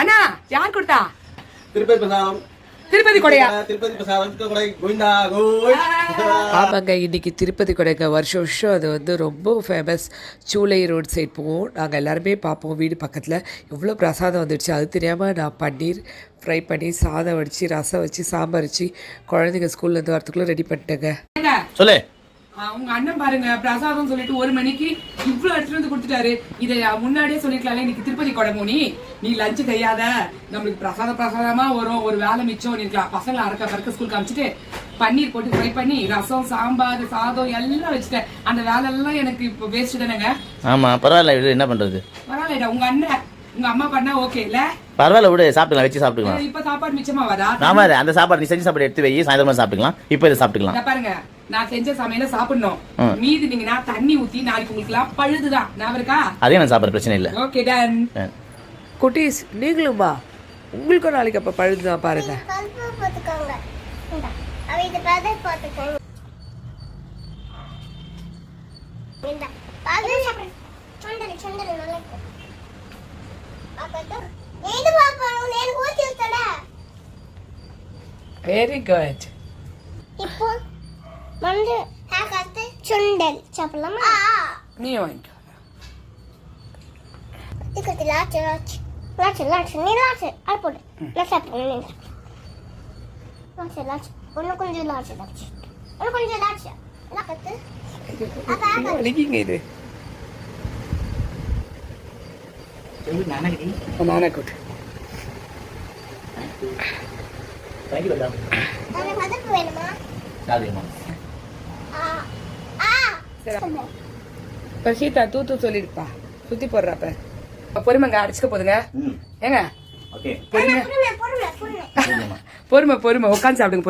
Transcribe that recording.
அண்ணா யார் கொடுத்தா? திருப்பதி பிரசாதம். திருப்பதி கொடையா? திருப்பதி பிரசாதம் கொடை கோவிந்தா கோவிந்தா. ஆமாங்க இன்னைக்கு திருப்பதி கொடைங்க வருஷம் வருஷம் அது வந்து ரொம்ப ஃபேமஸ் சூளை ரோட் சைட் போவோம். நாங்கள் எல்லாருமே பார்ப்போம் வீடு பக்கத்தில். எவ்வளோ பிரசாதம் வந்துடுச்சு. அது தெரியாமல் நான் பன்னீர் ஃப்ரை பண்ணி சாதம் வச்சு ரசம் வச்சு சாம்பார் வச்சு குழந்தைங்க ஸ்கூல்லேருந்து வரத்துக்குள்ளே ரெடி பண்ணிட்டேங்க. சொல்லு. உங்க அண்ணன் பாருங்க பிரசாதம் சொல்லிட்டு ஒரு மணிக்கு இவ்வளவு எடுத்துட்டு வந்து கொடுத்துட்டாரு. இதை முன்னாடியே சொல்லிருக்கலாம்ல இன்னைக்கு திருப்பதி கொடமோனி. நீ லஞ்சு கையாத நம்மளுக்கு பிரசாத பிரசாதமா வரும். ஒரு வேலை மிச்சம் இருக்கலாம். பசங்களை அறக்க பறக்க ஸ்கூல் காமிச்சிட்டு பன்னீர் போட்டு ஃப்ரை பண்ணி ரசம் சாம்பார் சாதம் எல்லாம் வச்சுட்டேன். அந்த வேலை எல்லாம் எனக்கு இப்போ வேஸ்ட் தானேங்க. ஆமா பரவாயில்ல விடு என்ன பண்றது? பரவாயில்லடா உங்க அண்ணன் உங்க அம்மா பண்ணா ஓகே இல்ல? பரவாயில்ல விடு சாப்பிட்டுக்கலாம் வச்சு சாப்பிட்டுக்கலாம். இப்ப சாப்பாடு மிச்சமா வரா ஆமா அந்த சாப்பாடு நீ செஞ்ச சாப்பாடு எடுத்து வை சாயந்தரமா சாப்பிட்டுக்கலாம். இப்போ இதை சாப்பிட்டுக்கலாம். பாருங்க. நான் செஞ்ச சமையல சாப்பிடணும். மீதி நீங்க நான் தண்ணி ஊத்தி நாளைக்கு உங்களுக்கு எல்லாம் பழுதுதான் நான் இருக்கா? அதே நான் சாப்பிட பிரச்சனை இல்ல. ஓகே டன் குட்டீஸ் நீங்களும்? வா உங்களுக்கும் நாளைக்கு அப்ப பழுதுதான் பாருங்க. வெரி குட் இப்போ మందు చుండల్ చెప్పలమా నీవంట ఇక్కడ లాచు లాచు లాచు లాచు నీ లాచు అయిపోడు లాచు అయిపోడు నీ లాచు లాచు onu konca laçı laçı onu konca laçı lakatı apa apa నాన్న కొట్టు థ్యాంక్ యూ பிரசீதா தூத்து சொல்லிடுப்பா. சுத்தி போடுறாப்ப. பொறுமைங்க அடிச்சுக்க போதுங்க. ஏங்க? ஓகே. பொறுமை. பொறுமை பொறுமை பொறுமை. பொறுமை பொறுமை. உட்காந்து சாப்பிடுங்க